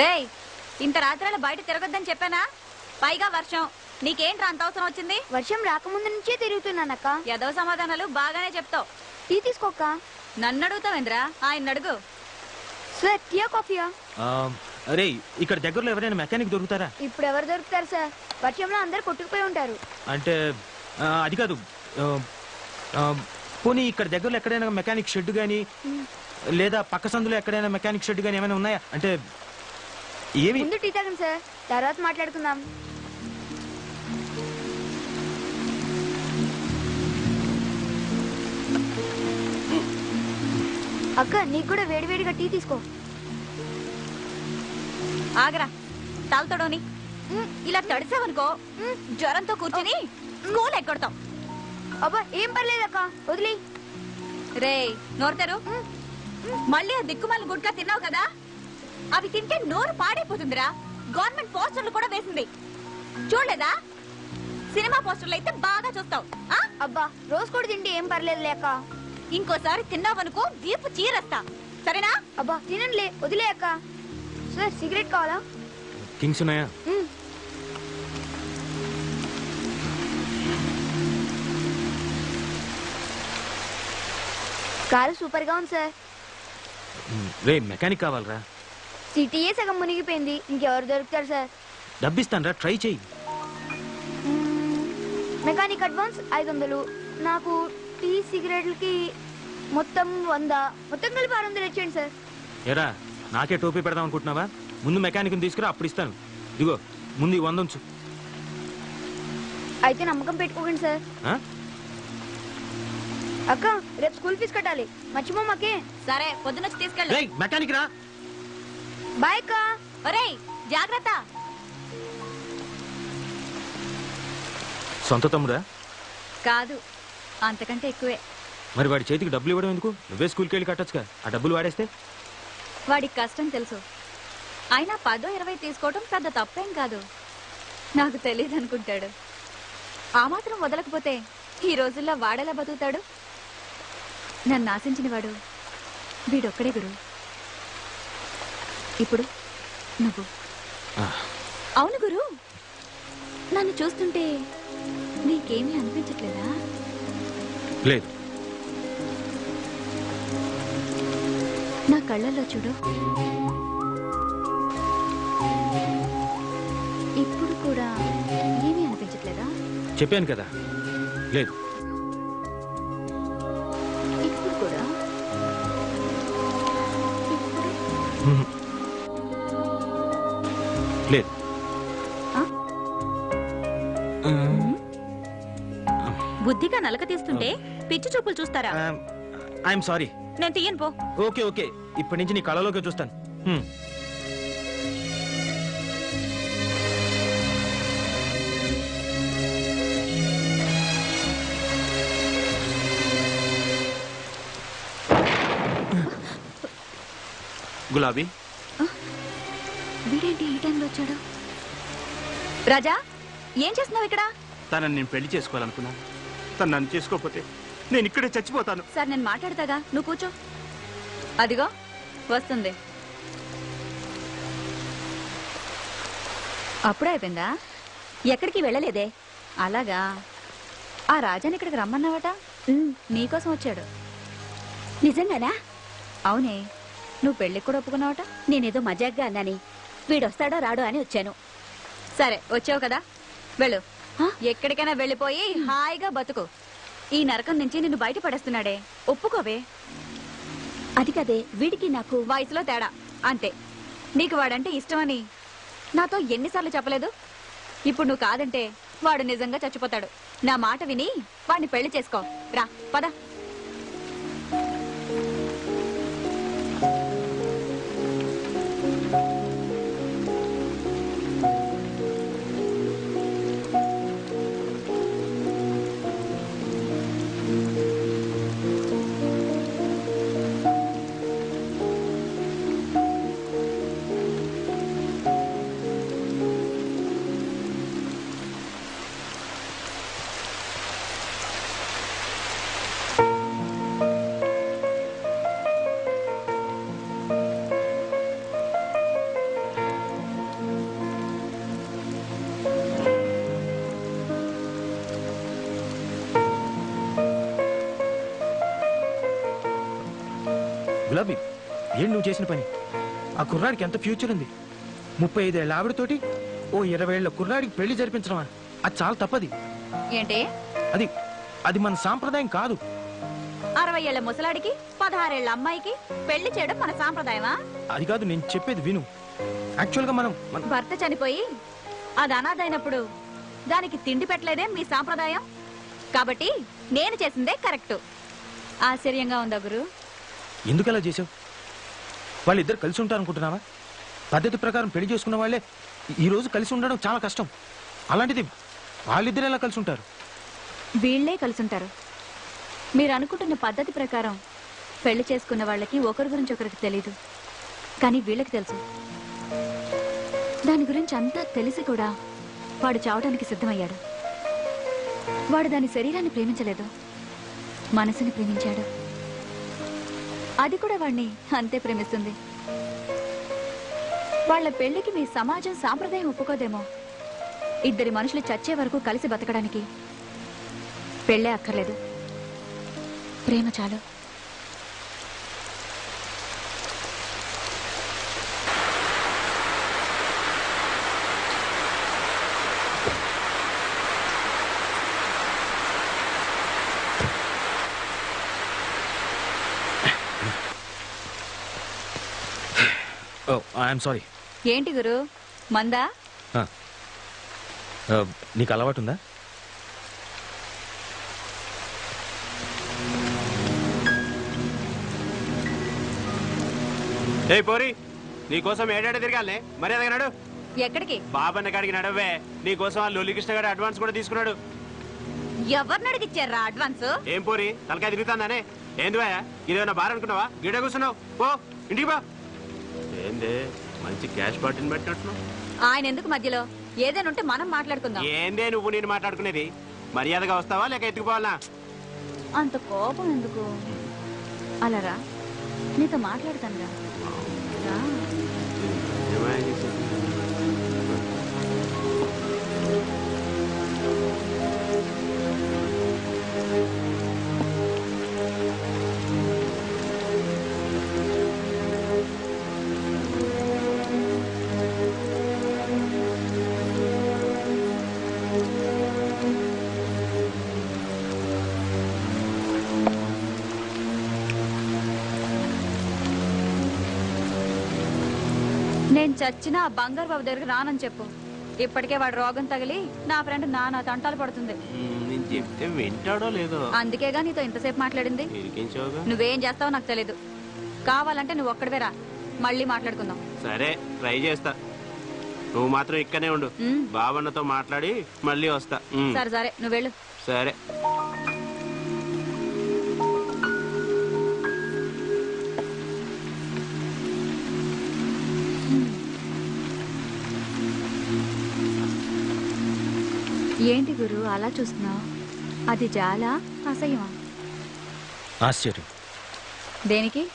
రేయ్ ఇంత రాత్రాల బయట తిరగొద్దని చెప్పానా? పైగా వర్షం. నీకేంట్రా అంత అవసరం వచ్చింది? వర్షం రాకముందు నుంచే తిరుగుతున్నానక్క. ఏదో సమాధానాలు బాగానే చెప్తావు. టీ తీసుకోక్క. నన్ను అడుగుతావేంద్రా ఆయన అడుగు. సార్ టీయా కాఫీయా అరే ఇక్కడ దగ్గరలో ఎవరైనా మెకానిక్ దొరుకుతారా? ఇప్పుడు ఎవరు దొరుకుతారు సార్? వర్షంలో అందరు కొట్టుకుపోయి ఉంటారు. అంటే అది కాదు. పోనీ ఇక్కడ దగ్గరలో ఎక్కడైనా మెకానిక్ షెడ్ కానీ లేదా పక్క సందులో ఎక్కడైనా మెకానిక్ షెడ్ కానీ ఏమైనా ఉన్నాయా? అంటే ఏమి ముందు టీ తాగండి సార్. తర్వాత మాట్లాడుకుందాం. అక్క నీకు కూడా వేడివేడిగా టీ తీసుకో. ఆగరా. తాగుతాడోని? ఇలా తడిసావనుకో జ్వరంతో కూర్చుని స్కూల్ ఎక్కొడతాం అబ్బా ఏం పర్లేదు అక్క. వదిలే రే నోరుతారు మళ్ళీ ఆ దిక్కుమాల గుడ్కా తిన్నావు కదా? అవి తింటే నోరు పాడైపోతుందిరా. గవర్నమెంట్ పోస్టర్లు కూడా వేసింది. చూడలేదా? సినిమా పోస్టర్లు అయితే బాగా చూస్తావు. ఆ? అబ్బా రోజు కూడా తింటే ఏం పర్లేదు లేక. ఇంకోసారి తిన్నావనుకో వీపు చీరస్తా. సరేనా? అబ్బా తినండిలే వదిలే అక్క. సార్ సిగరెట్ కావాలా? కింగ్స్ ఉన్నాయా. కారు సూపర్గా ఉంది సార్. రే మెకానిక్ కావాలరా. సిటీయే సగం మునిగిపోయింది. ఇంకెవరు దొరుకుతారు సార్? డబ్బిస్తానరా ట్రై చెయ్యి. మ్మ్. మెకానిక్ అడ్వాన్స్ ఐదు వందలు నాకు టీ సిగరెట్లకి మొత్తం వంద. మొత్తం కలిపి ఆరు వందలు ఇచ్చేయండి సార్. ఎరా నాకే టోపీ పెడదాం అనుకుంటున్నావా? ముందు మెకానిక్ని తీసుకురా అప్పుడు ఇస్తాను. ఇదిగో ముందు ఈ వంద ఉంచు. అయితే నమ్మకం పెట్టుకోకండి సార్. ఆ? అక్క రేపు స్కూల్ ఫీజు కట్టాలి. మర్చిపోమాకే. సరే పొద్దునొచ్చి తీసుకెళ్ళు. రేయ్ మెకానిక్ రా బాయ్ ఒరేయ్ జాగ్రత్త. సొంత తమ్ముడా? కాదు అంతకంటే ఎక్కువే. మరి వాడి చేతికి డబ్బులు ఇవ్వడం ఎందుకు? నువ్వే స్కూల్కి వెళ్ళి కట్టొచ్చుగా. ఆ డబ్బులు వాడేస్తే? వాడికి కష్టం తెలుసు. అయినా పదో ఇరవై తీసుకోవటం పెద్ద తప్పేం కాదు. నాకు తెలియదు అనుకుంటాడు ఆ మాత్రం వదలకపోతే ఈ రోజుల్లో వాడేలా బతుకుతాడు? నన్ను ఆశించిన వాడు వీడొక్కడే గురు ఇప్పుడు నువ్వు. అవును గురు. నన్ను చూస్తుంటే నీకేమీ అనిపించట్లేదా? లేదు. నా కళ్ళల్లో చూడు. ఇప్పుడు కూడా ఏమీ అనిపించట్లేదా? చెప్పాను కదా. లేదు. ఇప్పుడు కూడా. లేదు బుద్ధిగా నలక తీస్తుంటే పిచ్చి చూపులు చూస్తారా? ఐఎమ్ సారీ నేను తీయను పో. Okay okay. ఇప్పటి నుంచి నీ కళలోకి చూస్తాను. హ్మ్. గులాబీ. రాజా ఏం చేస్తున్నావు ఇక్కడ? తనని నేను పెళ్ళి చేసుకోవాలనుకున్నాను. తను నన్ను చేసుకోకపోతే నేను ఇక్కడే చచ్చిపోతాను. సార్ నేను మాట్లాడతాగా? నువ్వు కూర్చో. అదిగో వస్తుంది. అప్పుడే అయిపోయిందా? ఎక్కడికి వెళ్ళలేదే? అలాగా? ఆ రాజాని ఇక్కడికి రమ్మన్నావట? నీకోసం వచ్చాడు. నిజంగానా? అవునే. నువ్వు పెళ్ళికి కూడా ఒప్పుకున్నావట? నేనేదో మజాగ్గా అన్నాని. వీడొస్తాడో రాడో అని వచ్చాను. సరే వచ్చావు కదా? వెళ్ళు? ఎక్కడికైనా వెళ్ళిపోయి హాయిగా బతుకు. ఈ నరకం నుంచి నిన్ను బయట పడేస్తున్నాడే. ఒప్పుకోవే. అది కదే వీడికి నాకు వయసులో తేడా. అంతే. నీకు వాడంటే ఇష్టమని. నాతో ఎన్నిసార్లు చెప్పలేదు? ఇప్పుడు నువ్వు కాదంటే వాడు నిజంగా చచ్చిపోతాడు. నా మాట విని వాడిని పెళ్ళి చేసుకో. రా పద. లవ్ ఏంటి నువ్వు చేసిన పని? ఆ కుర్రాడికి ఎంత ఫ్యూచర్ ఉంది? ముప్పై ఐదేళ్ళ ఆవిడతోటి ఓ ఇరవై ఏళ్ళ కుర్రాడికి పెళ్ళి జరిపించడమా అది చాలా తప్పది. ఏంటి? అది అది మన సాంప్రదాయం కాదు. అరవై ఏళ్ళ ముసలాడికి పదహారేళ్ళ అమ్మాయికి పెళ్ళి చేయడం మన సాంప్రదాయమా? అది కాదు నేను చెప్పేది విను. యాక్చువల్గా మనం మన భర్త చనిపోయి అది అనాథైనప్పుడు దానికి తిండి పెట్టలేదే మీ సాంప్రదాయం? కాబట్టి నేను చేసిందే కరెక్ట్. ఆశ్చర్యంగా ఉందా గురు? ఎందుకు అలా చేసావు వాళ్ళిద్దరు కలిసి ఉంటారు అనుకుంటున్నావా పద్ధతి ప్రకారం పెళ్ళి చేసుకున్న వాళ్ళే ఈరోజు కలిసి ఉండడం చాలా కష్టం. అలాంటిది వాళ్ళిద్దరు ఎలా కలిసి ఉంటారు? వీళ్ళే కలుసుంటారు మీరు అనుకుంటున్న పద్ధతి ప్రకారం పెళ్ళి చేసుకున్న వాళ్ళకి ఒకరి గురించి ఒకరికి తెలీదు. కానీ వీళ్ళకి తెలుసు. దాని గురించి అంతా తెలిసి కూడా వాడు చావడానికి సిద్ధమయ్యాడు. వాడు దాని శరీరాన్ని ప్రేమించలేదు. మనసుని ప్రేమించాడు. అది కూడా వాణ్ణి అంతే ప్రేమిస్తుంది. వాళ్ళ పెళ్ళికి మీ సమాజం సాంప్రదాయం ఒప్పుకోదేమో. ఇద్దరి మనుషులు చచ్చే వరకు కలిసి బతకడానికి. పెళ్ళే అక్కర్లేదు. ప్రేమ చాలు ఓ ఐఎమ్ సారీ ఏంటి గురు? మందా? నీకు అలవాటు ఉందా ఏ పోరి నీకోసం ఏడాడ తిరగాలే. మరి ఎదగనాడు ఎక్కడికి? బాబన్న కాడికి నడవే. నీకోసం ఆ లొలికృష్ణ గారు అడ్వాన్స్ కూడా తీసుకున్నాడు. ఎవరిని అడిగిచ్చారా అడ్వాన్స్ ఏం పోరి తలకాయ తిరుగుతాందానే? ఏంది భయ ఇదేమన్నా బార్ అనుకున్నావా? గిడ కూర్చున్నావు. పో ఇంటికి బా ఏంది? మంచి క్యాష్ బాటిల్ పెట్టినట్టు ఆయన ఎందుకు మధ్యలో? ఏదైనా ఉంటే మనం మాట్లాడుకుందాం. ఏందే నువ్వు నేను మాట్లాడుకునేది? మర్యాదగా వస్తావా లేక ఎత్తుకుపోవాలా? అంత కోపం ఎందుకు? అలా రా. నీతో మాట్లాడతాను రా. నేను చచ్చిన ఆ బంగారు బాబు దగ్గరికి రానని చెప్పు. ఇప్పటికే వాడు రోగం తగిలి నా ఫ్రెండ్ నానా తంటాలు పడుతుంది. నేను చెప్తే వింటాడో లేదో? అందుకేగా నీతో ఇంతసేపు మాట్లాడింది. నువ్వేం చేస్తావో నాకు తెలీదు. కావాలంటే నువ్వు ఒక్కడివే రా. మళ్ళీ మాట్లాడుకుందాం. సరే ట్రై చేస్తా. నువ్వు మాత్రం ఇక్కనే ఉండు. ఉమ్. బావన్నతో మాట్లాడి మళ్ళీ వస్తా. సరే సరే. నువ్వు వెళ్ళు. సరే. ఏంటి గురు? అలా చూస్తున్నావు? అది చాలా అసహ్యమా? ఆశ్చర్యం. దేనికి?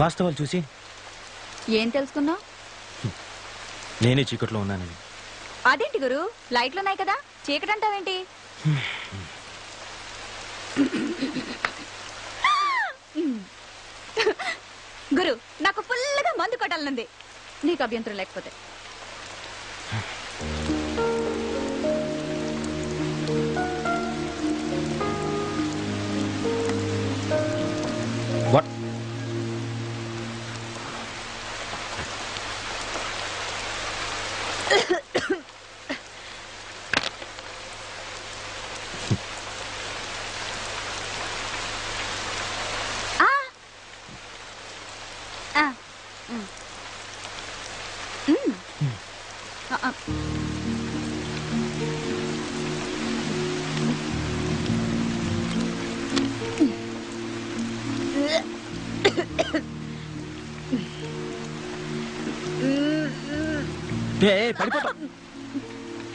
వాస్తవాలు చూసి. ఏం తెలుసుకున్నావు? నేనే చీకట్లో ఉన్నానని. అదేంటి గురు? లైట్లు ఉన్నాయి కదా? చీకటి అంటావేంటి గురు నాకు ఫుల్గా మందు కొట్టాలనుంది. నీకు అభ్యంతరం లేకపోతే.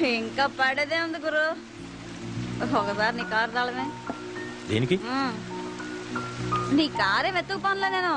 ఇంకా పడేదే ఉంది గురు. ఒకసారి నీ కారు తాళమే. దేనికి. నీ కారే వెతుకు పనులే నేను.